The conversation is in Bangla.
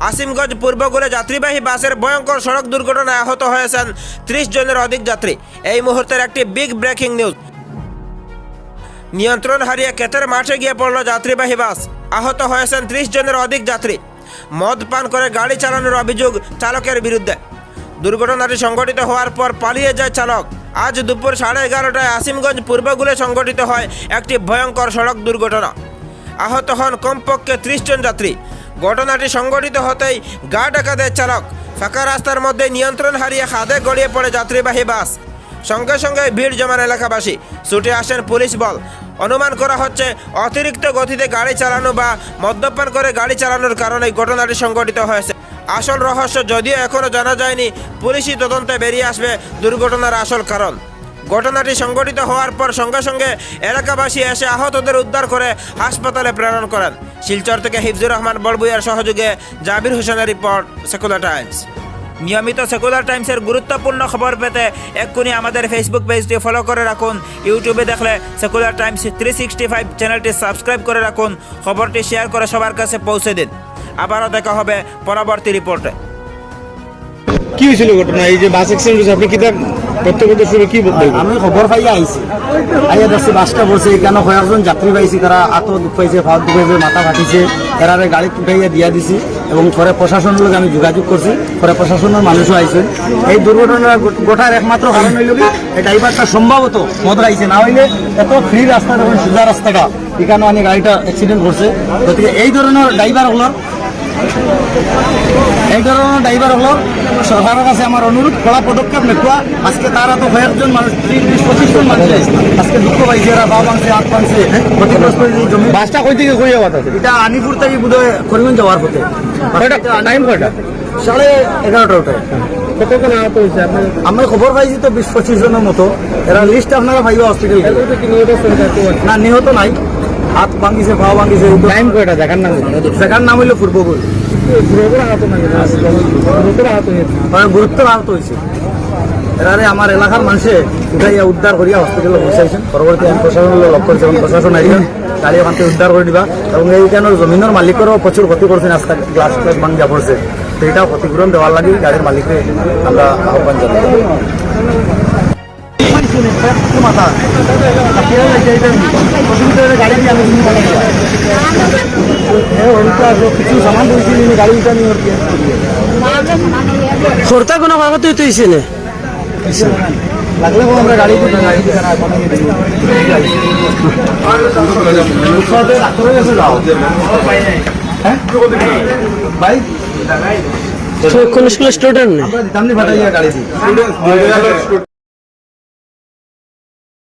আসিমগঞ্জ পূর্বগুলে যাত্রীবাহী বাসের ভয়ঙ্কর সড়ক দুর্ঘটনায় আহত হয়েছেন ত্রিশ জনের অধিক যাত্রী। এই মুহূর্তের একটি বিগ ব্রেকিং নিউজ নিয়ন্ত্রণ হারিয়ে ক্ষেতের মাঠে গিয়ে পড়ল যাত্রীবাহী বাস। আহত হয়েছেন ত্রিশ জনের অধিক যাত্রী। মদ পান করে গাড়ি চালানোর অভিযোগ চালকের বিরুদ্ধে। দুর্ঘটনাটি সংঘটিত হওয়ার পর পালিয়ে যায় চালক। আজ দুপুর সাড়ে এগারোটায় আসিমগঞ্জ পূর্বগুলে সংঘটিত হয় একটি ভয়ঙ্কর সড়ক দুর্ঘটনা। আহত হন কমপক্ষে ত্রিশ জন যাত্রী। ঘটনাটি সংঘটিত হতেই গা ডাকা দেয় চালক। ফাঁকা রাস্তার মধ্যে নিয়ন্ত্রণ হারিয়ে খাদে গড়িয়ে পড়ে যাত্রীবাহী বাস। সঙ্গে সঙ্গে ভিড় জমান এলাকাবাসী। ছুটে আসেন পুলিশ বল। অনুমান করা হচ্ছে অতিরিক্ত গতিতে গাড়ি চালানো বা মদ্যপান করে গাড়ি চালানোর কারণে ঘটনাটি সংঘটিত হয়েছে। আসল রহস্য যদিও এখনও জানা যায়নি পুলিশই তদন্তে বেরিয়ে আসবে দুর্ঘটনার আসল কারণ। ঘটনাটি সংঘটিত হওয়ার পর সঙ্গে সঙ্গে এলাকাবাসী এসে আহতদের উদ্ধার করে হাসপাতালে প্রেরণ করেন। শিলচর থেকে হিফজুর রহমান বড়বুইয়ার সহযোগে জাবির হোসেনের রিপোর্ট, সেকুলার টাইমস। নিয়মিত সেকুলার টাইমসের গুরুত্বপূর্ণ খবর পেতে এক্ষুনি আমাদের ফেসবুক পেজটি ফলো করে রাখুন। ইউটিউবে দেখলে Secular Times three sixty five চ্যানেলটি সাবস্ক্রাইব করে রাখুন। খবরটি শেয়ার করে সবার কাছে পৌঁছে দিন। আবারও দেখা হবে পরবর্তী রিপোর্টে। কি হয়েছিল ঘটনা? এই যে বাস অ্যাক্সিডেন্ট হয়েছে, আপনি কিতাব প্রত্যক্ষদর্শী কি বলবেন আমি খবর পাইয়া আইছি। আইয়া দেখছি বাসটা বসে কেন কয়েকজন যাত্রী পাইছি, তারা আতো দুঃখ পাইছে ফাঁক দুঃখ পাইছে, মাথা ফাটিছে এরারে গাড়ি উঠাইয়া দিয়া দিছি এবং পরে প্রশাসনের লোক আমি যোগাযোগ করছি, পরে প্রশাসনের মানুষও আইছেন এই দুর্ঘটনা গোটার একমাত্র কারণ হইল কি, এই ড্রাইভারটা সম্ভবত মদ গাইছে না হইলে এত ফ্রি রাস্তা যখন সোজা রাস্তাটা এখানে অনেক গাড়িটা অ্যাক্সিডেন্ট করছে গতিকে এই ধরনের ড্রাইভারগুলোর এই ধরনের ড্রাইভার হলো। সরকারের কাছে আমার অনুরোধ কড়া পদক্ষেপ নেওয়া। আজকে তারা তো কয়েকজন মানুষ ত্রিশ পঁচিশ জন মানুষ আজকে দুঃখ পাইছে এরা বা মাংসে হাত মাংসে ক্ষতিগ্রস্ত জমি। বাসটা কই থেকে কই যাওয়া এটা আনিপুর থেকে বোধহয় করিমগঞ্জ যাওয়ার পথে। টাইম কয়টা? সাড়ে এগারোটা ওটায়। কতক্ষণ আহত হয়েছে আপনি খবর পাইছি তো বিশ পঁচিশ জনের মতো। এরা লিস্ট আপনারা পাইবে হসপিটাল না নিহত নাই। হাত ভাঙিছে পা ভাঙিছে টাইম কয়টা? দেখার নাম সেখান নাম হইল পূর্বপুর পুরোপুরি আহত না পুরোপুরি আহত হয়েছে গুরুত্ব আহত হয়েছে এরারে আমার এলাকার মানুষে উঠাইয়া উদ্ধার করিয়া হসপিটালে পৌঁছাইছেন পরবর্তী আমি প্রশাসনের লক্ষ্য করছি এবং প্রশাসন আইয়া গাড়ি থেকে উদ্ধার করে দিবা। এবং এইখানের জমিনের মালিকেরও প্রচুর ক্ষতি করছেন রাস্তা গ্লাস গ্লাস ভাঙিয়া পড়ছে তো এটাও ক্ষতিপূরণ দেওয়ার লাগে গাড়ির মালিককে আমরা আহ্বান জানাই মাথা উঠা নিয়ে খরতা কোনো কাগজ তুই তুইছে না লাগলে আমরা গাড়ি গাড়ি না যাও। হ্যাঁ? কোন স্কুলের স্টুডেন্ট না আমরা দিতাম নি গাড়ি দিই